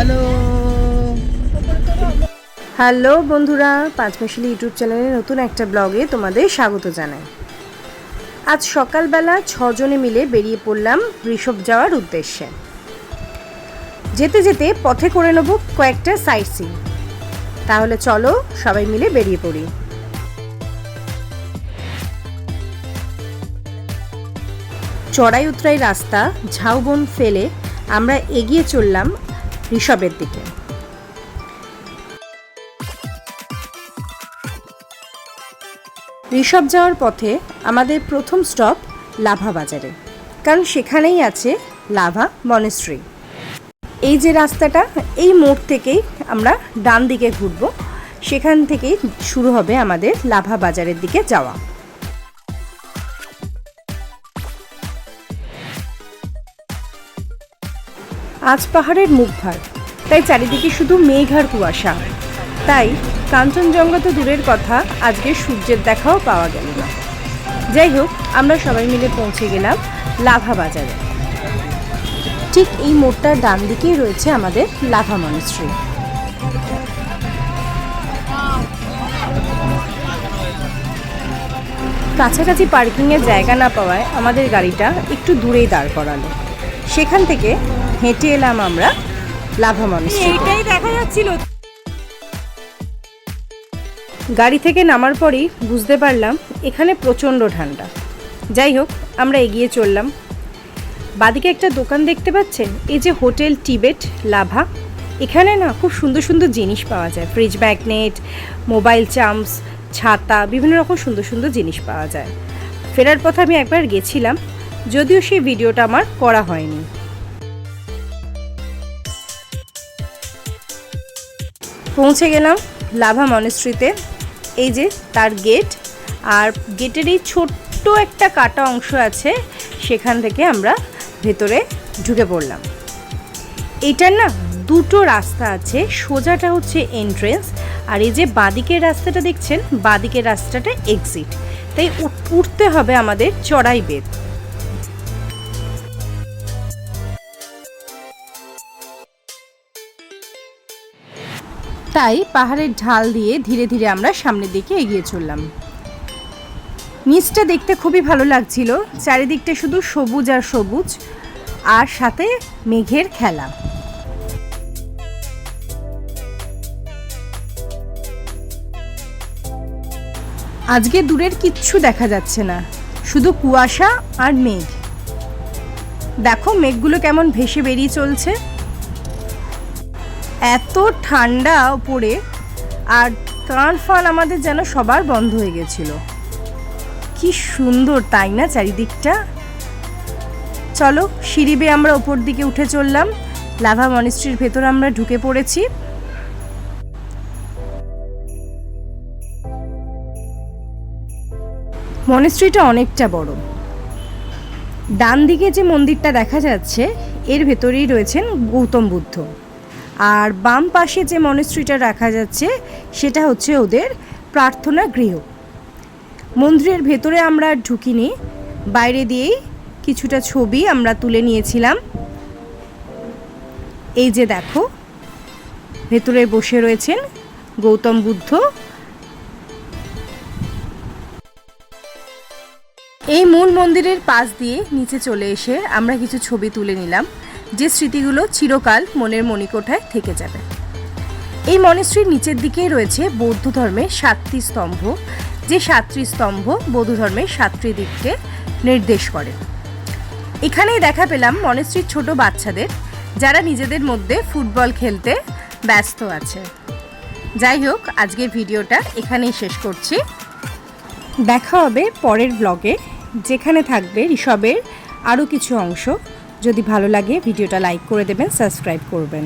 Hello. Hello বন্ধুরা পাঁচমাশিলি YouTube চ্যানেলে নতুন একটা ব্লগে তোমাদের স্বাগত জানাই। আজ সকালবেলা ছজনে মিলে বেরিয়ে পড়লাম ঋষভ যাওয়ার উদ্দেশ্যে। যেতে যেতে পথে করে নেব কয়েকটা সাইট সিন তাহলে চলো সবাই মিলে বেরিয়ে পড়ি। চড়াই উতরাই রাস্তা, ঝাউবন ফেলে আমরা এগিয়ে চললাম ঋষভের দিকে। ঋষভ যাওয়ার পথে আমাদের প্রথম স্টপ লাভা বাজারে, কারণ সেখানেই আছে লাভা মনেস্ট্রি এই যে রাস্তাটা, এই মোড় থেকেই আমরা ডান দিকে ঘুরবো, সেখান থেকেই শুরু হবে আমাদের লাভা বাজারের দিকে যাওয়া। আজ পাহাড়ের মুখভার। তাই চারিদিকে শুধু মেঘ আর কুয়াশা। তাই কাঞ্চনজঙ্ঘা তো দূরের কথা আজকে সূর্যের দেখাও পাওয়া গেল না। যাই হোক, আমরা সবাই মিলে পৌঁছে গেলাম লাভা বাজারে। ঠিক এই মোড়টার ডান দিকেই রয়েছে আমাদের লাভা মনস্ট্রি কাছাকাছি পার্কিংয়ের জায়গা না পাওয়ায় আমাদের গাড়িটা একটু দূরেই দাঁড় করালো। সেখান থেকে হেঁটে এলাম আমরা লাভা মনস্ট্রি এইটাই দেখা যাচ্ছিল। গাড়ি থেকে নামার পরেই বুঝতে পারলাম এখানে প্রচণ্ড ঠান্ডা। যাই হোক আমরা এগিয়ে চললাম। বাদিকে একটা দোকান দেখতে পাচ্ছেন? এই যে হোটেল টিবেট লাভা। এখানে না খুব সুন্দর সুন্দর জিনিস পাওয়া যায়। ফ্রিজ ম্যাগনেট মোবাইল চাম্পস ছাতা বিভিন্ন রকম সুন্দর সুন্দর জিনিস পাওয়া যায়। ফেরার পথে আমি একবার গেছিলাম যদিও সেই ভিডিওটা আমার করা হয়নি। পৌঁছে গেলাম লাভা মনেস্ট্রিতে এই যে তার গেট। আর গেটের এই ছোট্ট একটা কাটা অংশ আছে, সেখান থেকে আমরা ভেতরে ঢুকে পড়লাম। এইটার না দুটো রাস্তা আছে, সোজাটা হচ্ছে এন্ট্রেন্স আর এই যে বাঁদিকের রাস্তাটা দেখছেন, বাঁদিকের রাস্তাটা এক্সিট তাই উঠ- উঠতে হবে আমাদের চড়াই বেদ তাই পাহাড়ের ঢাল দিয়ে ধীরে ধীরে আমরা সামনের দিকে এগিয়ে চললাম। নিচটা দেখতে খুবই ভালো লাগছিল, চারিদিকটা শুধু সবুজ আর সবুজ, আর সাথে মেঘের খেলা। আজকে দূরের কিচ্ছু দেখা যাচ্ছে না, শুধু কুয়াশা আর মেঘ। দেখো, মেঘগুলো কেমন ভেসে বেরিয়ে চলছে। এত ঠান্ডা ওপরে আর কান ফান আমাদের যেন সবার বন্ধ হয়ে গেছিল। কি সুন্দর, তাই না চারিদিকটা? চলো, সিঁড়ি বেয়ে আমরা ওপর দিকে উঠে চললাম। লাভা মনিস্ট্রির ভেতর আমরা ঢুকে পড়েছি। মনেস্ট্রিটা অনেকটা বড়। ডান দিকে যে মন্দিরটা দেখা যাচ্ছে, এর ভেতরেই রয়েছেন গৌতম বুদ্ধ। আর বাম পাশে যে মনেস্ট্রিটা রাখা যাচ্ছে, সেটা হচ্ছে ওদের প্রার্থনা গৃহ। মন্দিরের ভেতরে আমরা ঢুকিনি, বাইরে দিয়েই কিছুটা ছবি আমরা তুলে নিয়েছিলাম। এই যে দেখো, ভেতরে বসে রয়েছেন গৌতম বুদ্ধ। এই মূল মন্দিরের পাশ দিয়ে নিচে চলে এসে আমরা কিছু ছবি তুলে নিলাম। যে স্মৃতিগুলো চিরকাল মনের মণিকোঠায় থেকে যাবে। এই মনেস্ট্রির নিচের দিকেই রয়েছে বৌদ্ধ ধর্মের সাতটি স্তম্ভ, যে সাতটি স্তম্ভ বৌদ্ধ ধর্মের সাতটি দিককে নির্দেশ করে। এখানেই দেখা পেলাম মনেস্ট্রির ছোট বাচ্চাদের, যারা নিজেদের মধ্যে ফুটবল খেলতে ব্যস্ত আছে। যাই হোক আজকে ভিডিওটা এখানেই শেষ করছি। দেখা হবে পরের ব্লগে যেখানে থাকবে ঋষভের আরও কিছু অংশ। যদি ভালো লাগে ভিডিওটা লাইক করে দেবেন সাবস্ক্রাইব করবেন।